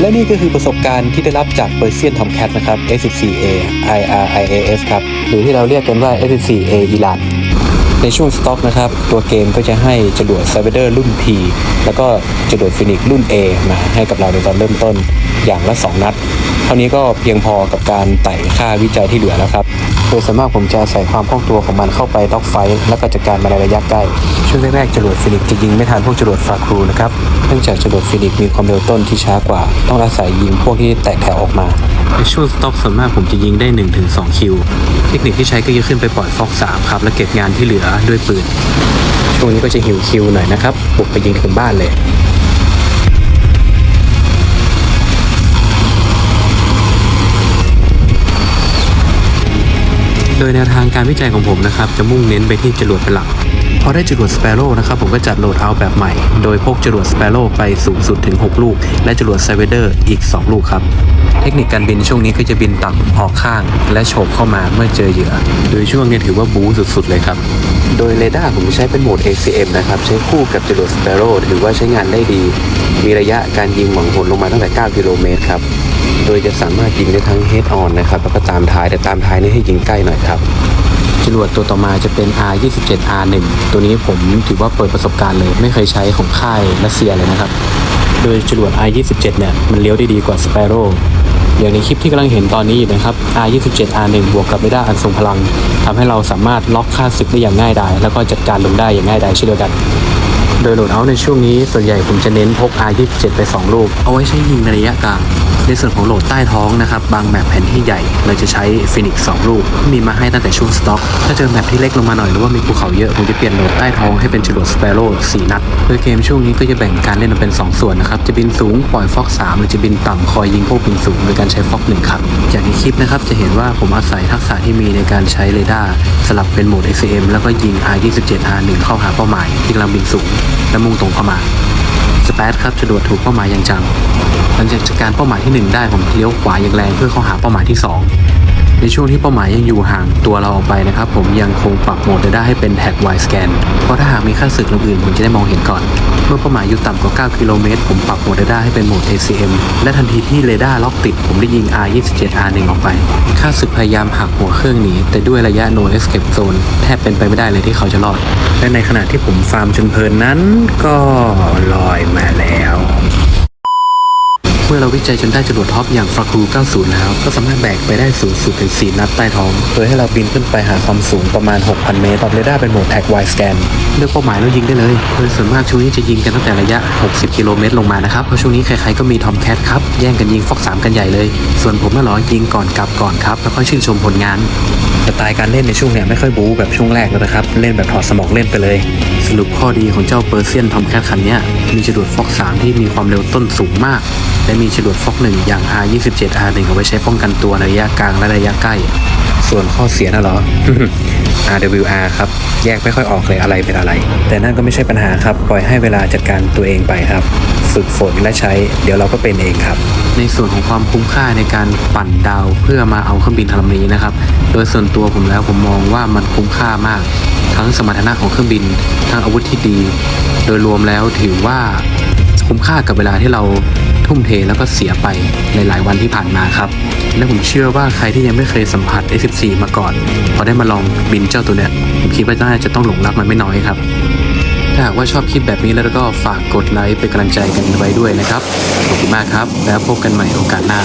และนี่ก็คือประสบการณ์ที่ได้รับจากเปอร์เซียนทอมแคทนะครับ S14A IRIAS ครับ หรือที่เราเรียกกันว่า S14A อีลันในช่วงสต็อกนะครับ ตัวเกมก็จะให้จรวดไซเบเดอร์รุ่น P แล้วก็จรวดฟินิกรุ่น A มาให้กับเราในตอนเริ่มต้นอย่างละ 2 นัด เท่านี้ก็เพียงพอกับการไต่ค่าวิจัยที่เหลือแล้วครับ โดยส่วนมากผมจะใส่ความคล่องตัวของมันเข้าไปด็อกไฟท์แล้วก็จัดการมาในระยะใกล้ ช่วงแรกๆจรวดฟินิกจะยิงไม่ทันพวกจรวดฟาครูนะครับ เนื่องจากจรวดฟินิกมีความเร็วต้นที่ช้ากว่า ต้องอาศัยยิงพวกที่แตกแถวออกมาในช่วงสต็อกส่วนมากผมจะยิงได้ 1-2 คิว เทคนิคที่ใช้ก็จะขึ้นไปปล่อยฟอก3ครับ และเก็บงานที่เหลือด้วยปืน ช่วงนี้ก็จะหิวคิวหน่อยนะครับ บุกไปยิงถึงบ้านเลย โดยแนวทางการวิจัยของผมนะครับจะมุ่งเน้นไปที่จรวดเป็นหลักพอได้จรวดสเปโร่นะครับผมก็จัดโหลดเอาแบบใหม่ โดยพกจรวดสเปโร่ไปสูงสุดถึง 6 ลูก และจรวดไซเวเดอร์อีก 2 ลูกครับ เทคนิคการบินช่วงนี้ก็จะบินต่ำออกข้าง และโฉบเข้ามาเมื่อเจอเหยื่อ โดยช่วงนี้ถือว่าบู๊สุดๆเลยครับ โดยเรดาร์ผมใช้เป็นโหมด ACM นะครับ ใช้คู่กับจรวดสเปโร่ถือว่าใช้งานได้ดี มีระยะการยิงหวังผลลงมาตั้งแต่ 9 กิโลเมตรครับ โดยจะสามารถยิงได้ทั้ง head on นะครับแล้วก็ตามท้ายแต่ตามท้ายนี่ให้ยิงใกล้หน่อยครับจรวดตัวต่อมาจะเป็น R27 R1 ตัวนี้ผมถือว่าเปิดประสบการณ์เลย ไม่เคยใช้ของค่ายรัสเซียเลยนะครับ โดยจรวด R27 เนี่ยมันเลี้ยวได้ดีกว่า Sparrow อย่างในคลิปที่กำลังเห็นตอนนี้อยู่นะครับ R27 R1 บวกกับเรดาร์อันทรงพลังทำให้เราสามารถล็อกค่าศึกได้อย่างง่ายดายแล้วก็จัดการลงได้อย่างง่ายดายเช่นเดียวกันโดยโหลดเอาท์ในช่วงนี้ส่วนใหญ่ผมจะเน้นพก R27 ไป 2 ลูก เอาไว้ใช้ยิงในระยะกลาง ในส่วนของโหลดใต้ท้องนะครับ บางแมปแผ่นที่ใหญ่ เราจะใช้ฟินิก2ลูก มีมาให้ตั้งแต่ช่วงสต็อก ถ้าเจอแมปที่เล็กลงมาหน่อยหรือว่ามีภูเขาเยอะผมจะเปลี่ยนโหลดใต้ท้องให้เป็นจรวดสเปโร่4นัด โดยเกมช่วงนี้ก็จะแบ่งการเล่นออกเป็น 2 ส่วนนะครับ จะบินสูงปล่อยฟอก3หรือจะบินต่ำคอยยิงพวกบินสูงโดยการใช้ฟอก1ครับอย่างในคลิปนะครับจะเห็นว่าผมอาศัยทักษะที่มีในการใช้เรดาร์สลับเป็นโหมด XM แล้วก็ยิง R27 R1 เข้าหาเป้าหมายที่กำลังบินสูง และมุ่งตรงเข้ามา สเปซครับจะดวดถูกเป้าหมายอย่างจัง หลังจากจัดการเป้าหมายที่ 1 ได้ผมเลี้ยวขวาอย่างแรงเพื่อเข้าหาเป้าหมายที่ 2 ในช่วงที่เป้าหมายยังอยู่ห่างตัวเราออกไปนะครับ ผมยังคงปรับโหมดได้ให้เป็นแท็กไวสแกนเพราะถ้าหากมีค่าศึกลำอื่นผมจะได้มองเห็นก่อน เมื่อเป้าหมายอยู่ต่ำกว่า 9 กิโลเมตร ผมปรับโหมดได้ให้เป็นโหมด ACM และทันทีที่เรดาร์ล็อกติด ผมได้ยิง R27 R1 ออกไปค่าศึกพยายามหักหัวเครื่องหนีแต่ด้วยระยะ no escape zone แทบเป็นไปไม่ได้เลยที่เขาจะรอด และในขณะที่ผมฟาร์มจนเพลินนั้น ก็ลอยมาแล้ว เมื่อเราวิจัยจนได้จรวดท็อปอย่างฟราคู90 แล้ว ก็สามารถแบกไปได้สูงสุดถึง 4 นัดใต้ท้อง โดยให้เราบินขึ้นไปหาความสูงประมาณ 6,000 เมตรปรับเรดาร์เป็นโหมดแท็กไวสแกนเลือกเป้าหมายแล้วยิงได้เลย โดยส่วนมากช่วงนี้จะยิงกันตั้งแต่ระยะ 60 กิโลเมตรลงมานะครับ เพราะช่วงนี้ใครๆก็มีทอมแคทครับ แย่งกันยิงฟอก3กันใหญ่เลย ส่วนผมน่ะเหรอยิงก่อนกลับก่อนครับ แล้วค่อยชื่นชมผลงานสไตล์การเล่นในช่วงเนี้ยไม่ค่อยบู๊แบบช่วงแรกแล้วนะครับ เล่นแบบถอดสมองเล่นไปเลย สรุปข้อดีของเจ้าเปอร์เซียนทอมแคทคันเนี้ยมีจรวดฟอก3ที่มีความเร็วต้นสูงมาก และมีจรวดฟอก1อย่าง R27 R1 เอาไว้ใช้ป้องกันตัวในระยะกลางและระยะใกล้ ส่วนข้อเสียน่ะเหรอ RWR ครับ แยกไม่ค่อยออกเลยอะไรเป็นอะไร แต่นั่นก็ไม่ใช่ปัญหาครับ ปล่อยให้เวลาจัดการตัวเองไปครับ ฝึกฝนและใช้ เดี๋ยวเราก็เป็นเองครับ ในส่วนของความคุ้มค่าในการปั่นดาวเพื่อมาเอาเครื่องบินลำนี้นะครับ โดยส่วนตัวผมแล้วผมมองว่ามันคุ้มค่ามาก ทั้งสมรรถนะของเครื่องบิน ทั้งอาวุธที่ดี โดยรวมแล้วถือว่าคุ้มค่ากับเวลาที่เรา ทุ่มเทแล้วก็เสียไปในหลายวันที่ผ่านมาครับ และผมเชื่อว่าใครที่ยังไม่เคยสัมผัส F14 มาก่อน พอได้มาลองบินเจ้าตัวเนี้ยผมคิดว่าน่าจะต้องหลงรักมันไม่น้อยครับถ้าหากว่าชอบคลิปแบบนี้แล้วก็ฝากกดไลค์เป็นกำลังใจกันไว้ด้วยนะครับ ขอบคุณมากครับ แล้วพบกันใหม่โอกาสหน้า